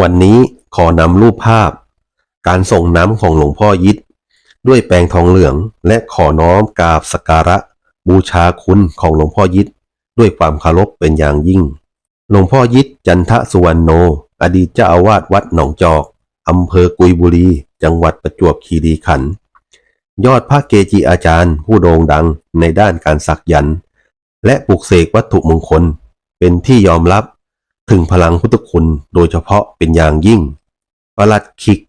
วันนี้ขอนำรูปภาพ การส่งน้ำของหลวงพ่อยิดด้วยแปรงทองเหลือง และขอน้อมกราบสกการะ บูชาคุณของหลวงพ่อยิดด้วยความเคารพเป็นอย่างยิ่ง หลวงพ่อยิดจันทสุวรรณโน อดีตเจ้าอาวาสวัดหนองจอกอำเภอกุยบุรี จังหวัดประจวบคีรีขันธ์ยอดพระเกจิอาจารย์ผู้โด่งดังในด้านการสักยันต์และปลุกเสกวัตถุมงคล เป็นที่ยอมรับ ถึงพลังพุทธคุณโดยเฉพาะเป็นอย่างยิ่ง ประหลัดขิก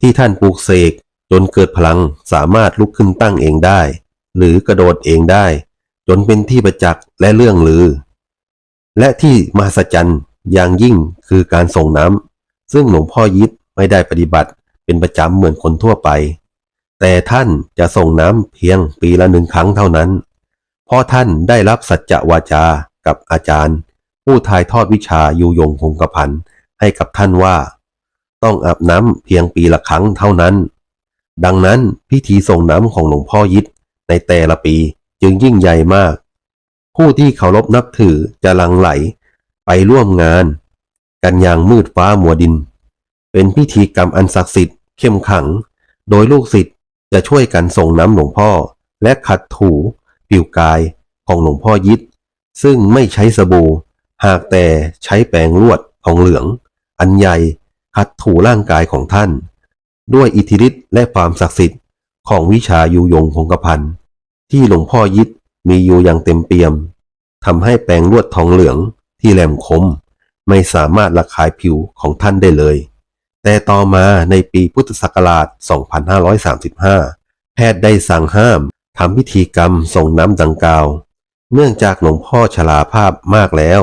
ที่ท่านปลูกเสกจนเกิดพลังสามารถลุกขึ้นตั้งเองได้ หรือกระโดดเองได้ จนเป็นที่ประจักษ์และเรื่องลือ และที่มหัศจรรย์อย่างยิ่งคือการส่งน้ำซึ่งหลวงพ่อยิดไม่ได้ปฏิบัติเป็นประจำเหมือนคนทั่วไป แต่ท่านจะส่งน้ำเพียงปีละหนึ่งครั้งเท่านั้น เพราะท่านได้รับสัจจะวาจากับอาจารย์ ผู้ถ่ายทอดวิชายูยงคงกระพันให้กับท่านว่า ต้องอาบน้ำเพียงปีละครั้งเท่านั้น ดังนั้นพิธีส่งน้ำของหลวงพ่อยิดในแต่ละปีจึงยิ่งใหญ่มาก ผู้ที่เคารพนับถือจะลังไหลไปร่วมงาน กันอย่างมืดฟ้ามัวดิน เป็นพิธีกรรมอันศักดิ์สิทธิ์เข้มขัง โดยลูกศิษย์จะช่วยกันส่งน้ำหลวงพ่อ และขัดถู ผิวกายของหลวงพ่อยิดซึ่งไม่ใช้สบู่ หากแต่ใช้แปรงลวดทองเหลือง อันใหญ่ขัดถูร่างกายของท่าน ด้วยอิทธิฤทธิ์และความศักดิ์สิทธิ์ของวิชายูยงคงกระพันที่หลวงพ่อยิดมีอยู่อย่างเต็มเปี่ยมทำให้แปรงลวดทองเหลืองที่แหลมคม ไม่สามารถระคายผิวของท่านได้เลย แต่ต่อมาในปีพุทธศักราช 2535 แพทย์ได้สั่งห้ามทำพิธีกรรมส่งน้ำดังกล่าว เนื่องจากหลวงพ่อชราภาพมากแล้ว